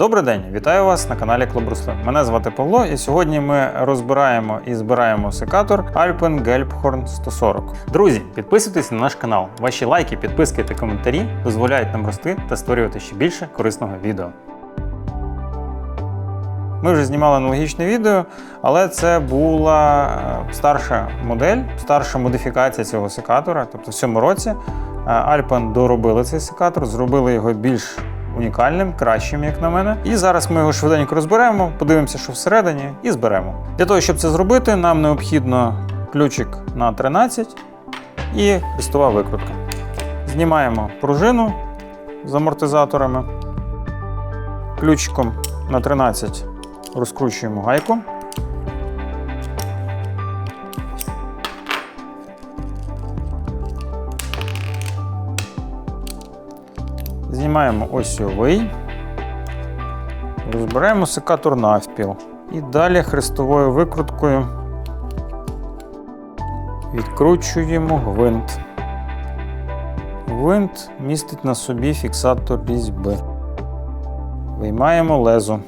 Добрий день, вітаю вас на каналі Клуб Руслин. Мене звати Павло, і сьогодні ми розбираємо і збираємо секатор Alpen Gelbhorn 140. Друзі, підписуйтесь на наш канал. Ваші лайки, підписки та коментарі дозволяють нам рости та створювати ще більше корисного відео. Ми вже знімали аналогічне відео, але це була е, старша модель, старша модифікація цього секатора. Тобто в цьому році е, Alpen доробили цей секатор, зробили його більш унікальним, кращим, як на мене. І зараз ми його швиденько розберемо, подивимося, що всередині, і зберемо. Для того, щоб це зробити, нам необхідно ключик на 13 і хрестова викрутка. Знімаємо пружину з амортизаторами. Ключиком на 13 розкручуємо гайку. Знімаємо осьовий, розбираємо секатор навпіл. І далі хрестовою викруткою відкручуємо гвинт. Гвинт містить на собі фіксатор різьби. Виймаємо лезо.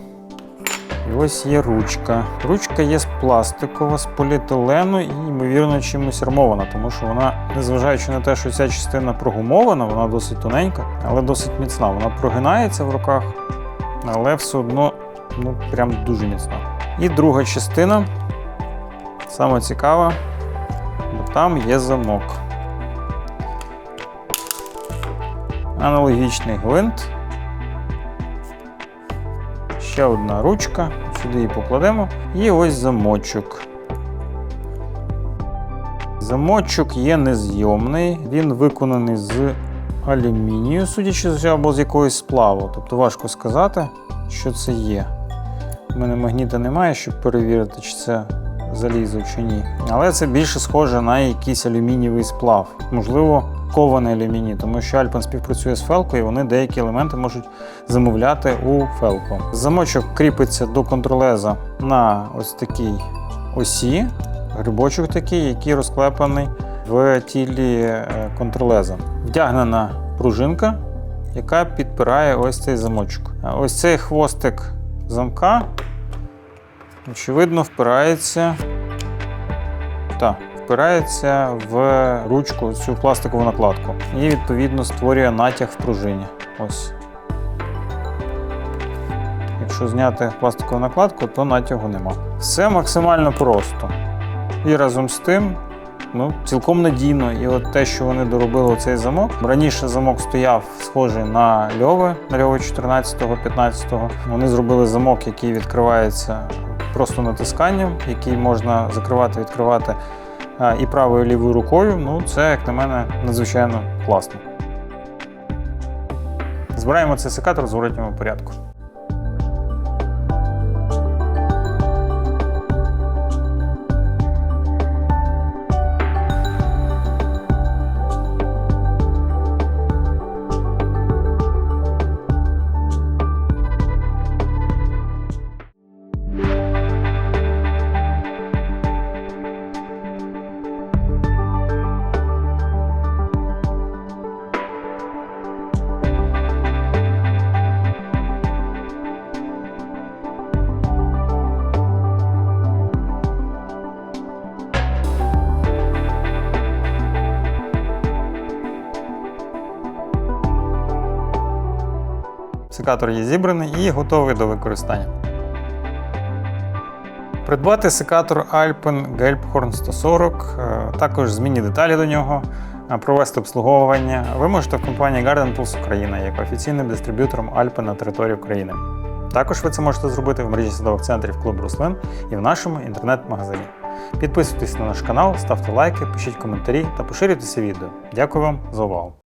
І ось є ручка. Ручка є з пластикова, з поліетилену і, ймовірно, чимось армована, тому що вона, незважаючи на те, що ця частина прогумована, вона досить тоненька, але досить міцна. Вона прогинається в руках, але все одно ну, прям дуже міцна. І друга частина, саме цікава, бо там є замок. Аналогічний гвинт. Ще одна ручка, сюди її покладемо. І ось замочок. Замочок є незйомний, він виконаний з алюмінію, судячи з або з якогось сплаву. Тобто важко сказати, що це є. У мене магніта немає, щоб перевірити, чи це залізо чи ні. Але це більше схоже на якийсь алюмінієвий сплав. Можливо, кований алюміній, тому що Alpen співпрацює з Felco і вони деякі елементи можуть замовляти у Felco. Замочок кріпиться до контролеза на ось такій осі, грибочок такий, який розклепаний в тілі е, контролеза. Вдягнена пружинка, яка підпирає ось цей замочок. Ось цей хвостик замка, очевидно, впирається. Так, впирається в ручку цю пластикову накладку. І відповідно створює натяг в пружині. Ось. Якщо зняти пластикову накладку, то натягу нема. Все максимально просто. І разом з тим, ну, цілком надійно. І от те, що вони доробили цей замок. Раніше замок стояв схожий на льови, на льови 14-15. Вони зробили замок, який відкривається просто натисканням, який можна закривати, відкривати і правою і лівою рукою. Ну, це, як на мене, надзвичайно класно. Збираємо цей секатор в зворотньому порядку. Секатор є зібраний і готовий до використання. Придбати секатор Alpen Gelbhorn 140, е, також змінні деталі до нього, е, провести обслуговування. Ви можете в компанії Garden Tools Україна як офіційним дистриб'ютором Alpen на території України. Також ви це можете зробити в мережі садових центрів Клуб Руслин і в нашому інтернет-магазині. Підписуйтесь на наш канал, ставте лайки, пишіть коментарі та поширюйте це відео. Дякую вам за увагу!